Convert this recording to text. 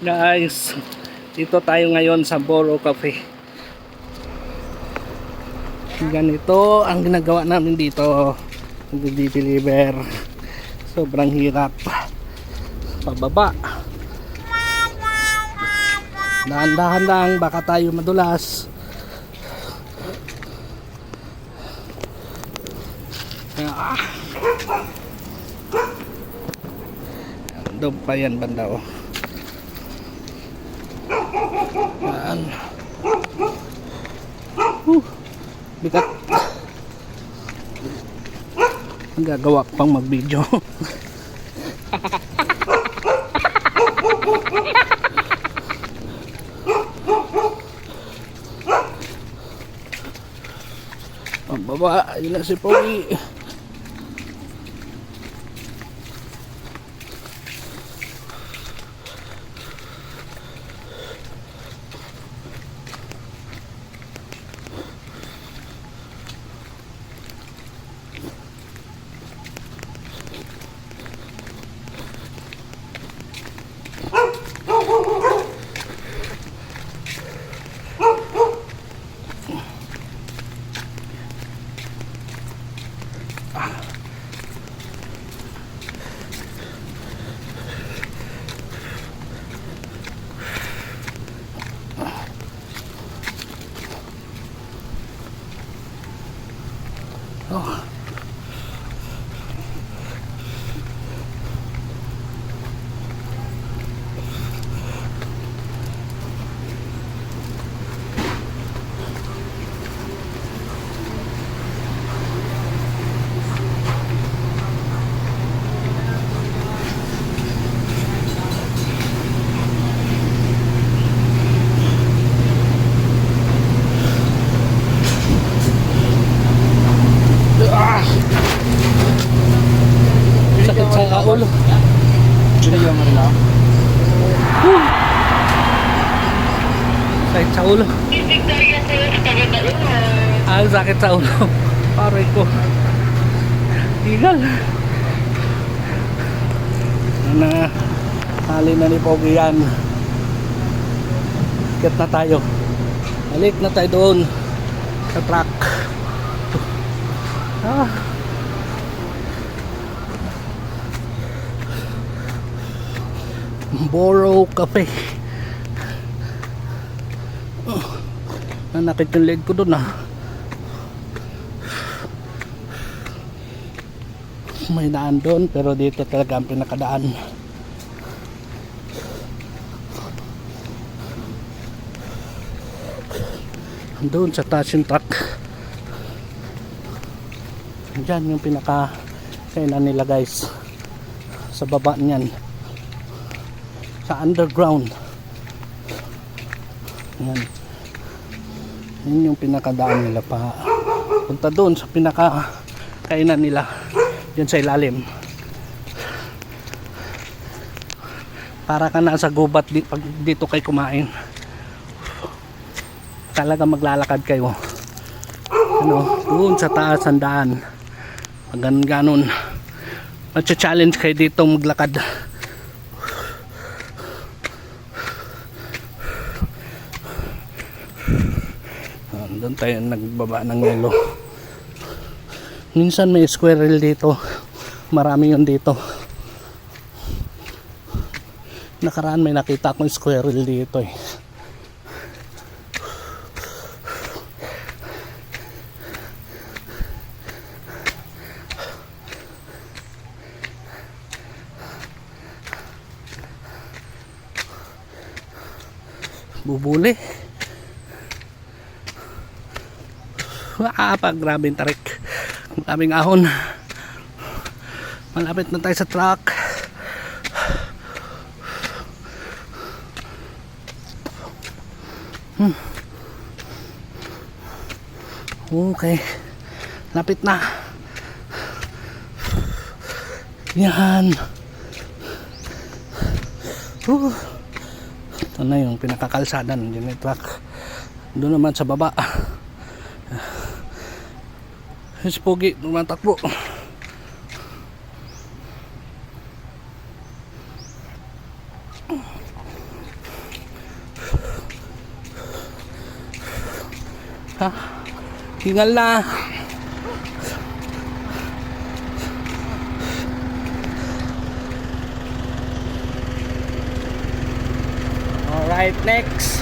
Guys, dito tayo ngayon sa Boro Cafe. Ganito ang ginagawa namin dito. Nag-deliver. Sobrang hirap. Pababa. Dahan-dahan lang, baka tayo madulas. Ah. Doon pa yan banda oh. Yan. Uh, bigat. Ang gagawa pang mag-video. Ang baba, yun na si Pogi. Oh. Ah! Ulo. Binigyan mo nila? Sakit sa ulo. Ang sakit sa ulo. Pare ko. Tigal. Na hali na ni Pogi yan. Kit na tayo. Balik na tayo doon sa truck. Ah. Boro Cafe. Oh, nanakit yung leg ko doon ah. May daan doon pero dito talaga ang pinakadaan. Doon sa taas yung truck. Diyan yung pinaka kainan nila guys. Sa baba niyan. Sa underground. Yan. Yun yung pinakadaan nila pa. Punta doon sa pinaka kainan nila. Yan sa ilalim. Para ka nasa gubat di, pag dito kay kumain. Talaga maglalakad kayo. Ano, doon sa taas ang daan. Pag ganun ganon. Matcha-challenge kayo dito maglakad. Doon tayo nagbaba ng yelo. Minsan may squirrel dito. Marami yun dito. Nakaraan may nakita akong squirrel dito eh. Bubuli. Ah, pag grabe yung tarik. Ang daming ahon. Malapit na tayo sa truck. Hmm. Okay. Lapit na. Yan. Uh. Ito na yung pinakakalsada ng yung truck. Doon naman sa baba. Yung si Pogi, tumatakbo. Ha? Tingal na. Alright, next.